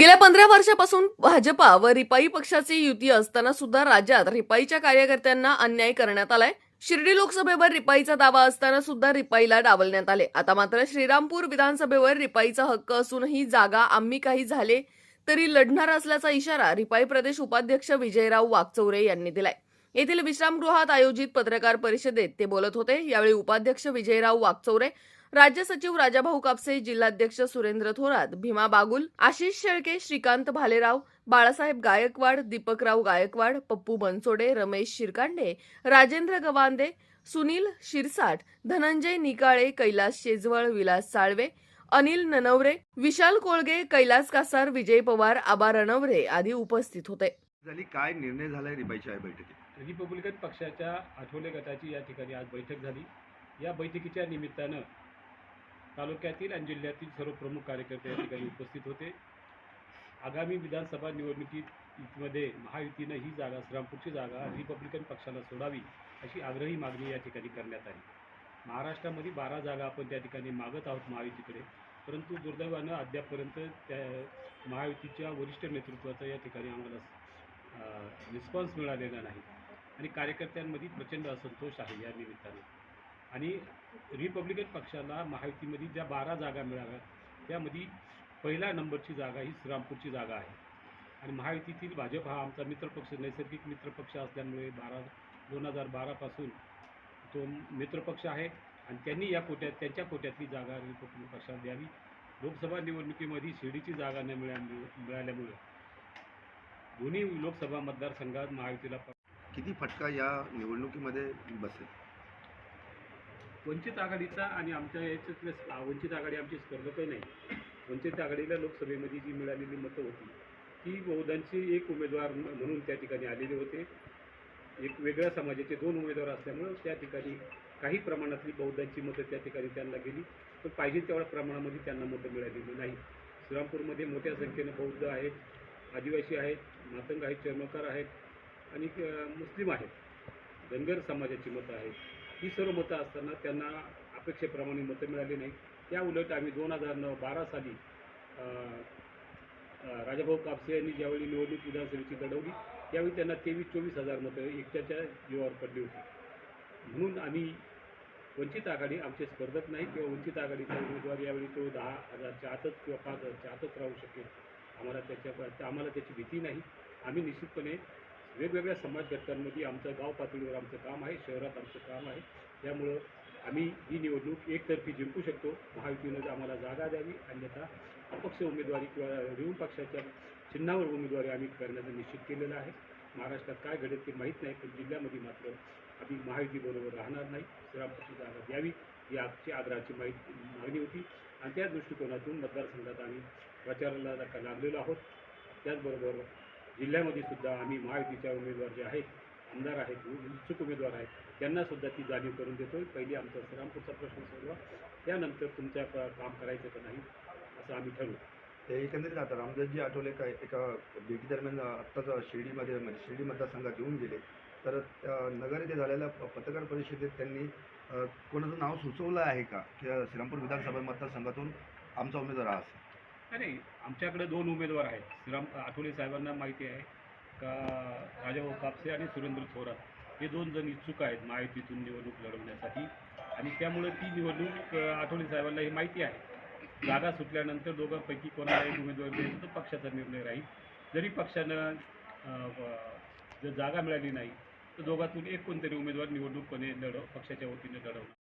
गेल्या पंधरा वर्षापासून भाजपा व रिपाई पक्षाची युती असताना सुद्धा राज्यात रिपाईच्या कार्यकर्त्यांना अन्याय करण्यात आलाय. शिर्डी लोकसभेवर रिपाईचा दावा असताना सुद्धा रिपाईला डावलण्यात आले. आता मात्र श्रीरामपूर विधानसभेवर रिपाईचा हक्क असूनही जागा आम्ही काही झाले तरी लढणार असल्याचा इशारा रिपाई प्रदेश उपाध्यक्ष विजयराव वाकचौरे यांनी दिलाय. येथील विश्रामगृहात आयोजित पत्रकार परिषदेत ते बोलत होते. यावेळी उपाध्यक्ष विजयराव वाकचौरे राज्य सचिव राजाभाऊ कापसे जिल्हाध्यक्ष सुरेंद्र थोरात भीमा बागुल आशिष शेळके श्रीकांत भालेराव बाळासाहेब गायकवाड दीपकराव गायकवाड पप्पू बनसोडे रमेश शिरकांडे राजेंद्र गवांदे सुनील शिरसाट धनंजय निकाळे कैलास शेजवळ विलास साळवे अनिल ननवरे विशाल कोळगे कैलास कासार विजय पवार आबा रणवरे आदी उपस्थित होते. झाली काय निर्णय झालाय रिबाईच्या या बैठकीत? रिपब्लिकन पक्षाच्या आठवले गटाची या ठिकाणी आज बैठक झाली. या बैठकीच्या निमित्तानं तालुक्यातील आणि जिल्ह्यातील सर्व प्रमुख कार्यकर्ते या ठिकाणी उपस्थित होते. आगामी विधानसभा निवडणुकीमध्ये महायुतीनं ही जागा श्रीरामपूरची जागा रिपब्लिकन पक्षाला सोडावी अशी आग्रही मागणी या ठिकाणी करण्यात आली. महाराष्ट्रामध्ये बारा जागा आपण त्या ठिकाणी मागत आहोत महायुतीकडे. परंतु दुर्दैवानं अद्यापपर्यंत त्या महायुतीच्या वरिष्ठ नेतृत्वाचा या ठिकाणी आम्हाला रिस्पॉन्स मिळालेला नाही. आणि कार्यकर्त्यांमध्ये प्रचंड असंतोष आहे या निमित्ताने. आणि रिपब्लिकन पक्षाला महायुतीमध्ये ज्या बारा जागा मिळाव्या त्यामध्ये पहिल्या नंबरची जागा ही श्रीरामपूरची जागा आहे. आणि महायुतीतील भाजप हा आमचा मित्रपक्ष नैसर्गिक मित्रपक्ष असल्यामुळे बारा दोन हजार बारापासून तो मित्रपक्ष आहे. आणि त्यांनी या कोट्यात त्यांच्या कोट्यातली जागा रिपब्लिकन पक्षाला द्यावी. लोकसभा निवडणुकीमध्ये शिर्डीची जागा न मिळा मिळाल्यामुळे दोन्ही लोकसभा मतदारसंघात महायुतीला किती फटका या निवडणुकीमध्ये बसेल? वंचित आघाडीचा आणि आमच्या याच्यातल्या वंचित आघाडी आमची स्पर्धकही नाही. वंचित आघाडीला लोकसभेमध्ये जी मिळालेली मतं होती ती बहुधांची एक उमेदवार म्हणून त्या ठिकाणी आलेले होते. एक वेगळ्या समाजाचे दोन उमेदवार असल्यामुळं त्या ठिकाणी काही प्रमाणातली बौद्धांची मतं त्या ठिकाणी त्यांना गेली. पण पाहिजे तेवढ्या प्रमाणामध्ये त्यांना मतं मिळालेली नाही. श्रीरामपूरमध्ये मोठ्या संख्येनं बौद्ध आहेत आदिवासी आहेत मातंग आहेत चर्मकार आहेत आणि मुस्लिम आहेत. धनगर समाजाची मतं आहेत. ही सर्व मतं असताना त्यांना अपेक्षेप्रमाणे मतं मिळाली नाही त्या उलट आम्ही दोन हजार नऊ बारा साली राजाभाऊ कापसे यांनी ज्यावेळी निवडणूक विधानसभेची लढवली त्यावेळी त्यांना तेवीस चोवीस हजार मतं एकट्याच्या जीवावर पडली होती. म्हणून आम्ही वंचित आघाडी आमचे स्पर्धक नाही किंवा वंचित आघाडीचा उमेदवार यावेळी तो दहा हजारच्या आतच किंवा पाच हजारच्या आतच राहू शकेल. आम्हाला त्याच्या आम्हाला त्याची भीती नाही. आम्ही निश्चितपणे वेगवेगळ्या समाज घटकांमध्ये आमचं गाव पातळीवर आमचं काम आहे शहरात आमचं काम आहे. त्यामुळं आम्ही ही निवडणूक एकतर्फी जिंकू शकतो. महायुतीनं आम्हाला जागा द्यावी अन्यथा अपक्ष उमेदवारी किंवा रिवून पक्षाच्या चिन्हावर उमेदवारी आम्ही करण्याचं निश्चित केलेलं आहे. महाराष्ट्रात काय घडेल ते माहीत नाही पण जिल्ह्यामध्ये मात्र आम्ही महायुतीबरोबर राहणार नाही. श्रीरामपूरची जागा द्यावी ही आजची आग्रहाची माहिती मागणी होती. आणि त्या दृष्टिकोनातून मतदारसंघात आम्ही प्रचाराला लागलेलो आहोत. त्याचबरोबर जिल्ह्यामध्ये सुद्धा आम्ही महायुतीच्या उमेदवार जे आहेत आमदार आहेत इच्छुक उमेदवार आहेत त्यांनासुद्धा ती जाणीव करून देतो पहिले आमचा श्रीरामपूरचा प्रश्न सोडवा. त्यानंतर तुमच्या काम करायचं का नाही असं आम्ही ठरवू. ते एकंदरीत आता रामदासजी आठवले काय एका भेटीदरम्यान आत्ताच शिर्डीमध्ये म्हणजे शिर्डी मतदारसंघात येऊन गेले. तर त्या नगर येथे झालेल्या प- पत्रकार परिषदेत त्यांनी कोणाचं नाव सुचवलं आहे का? की श्रीरामपूर विधानसभा मतदारसंघातून आमचा उमेदवार हा असेल. नाही आमच्याकडे दोन उमेदवार आहेत. श्रीराम आठवले साहेबांना माहिती आहे का राजाभाऊ कापसे आणि सुरेंद्र थोरात. हे दोन जण इच्छुक आहेत महायुतीतून निवडणूक लढवण्यासाठी. आणि त्यामुळे ती निवडणूक आठवले साहेबांना ही माहिती आहे. जागा सुटल्यानंतर दोघांपैकी कोणाला एक उमेदवार द्यायचा तो पक्षाचा निर्णय राहील. जरी पक्षानं जर जागा मिळाली नाही तर दोघातून एक कोणतरी उमेदवार निवडणूकपणे लढव पक्षाच्या वतीने लढवणार.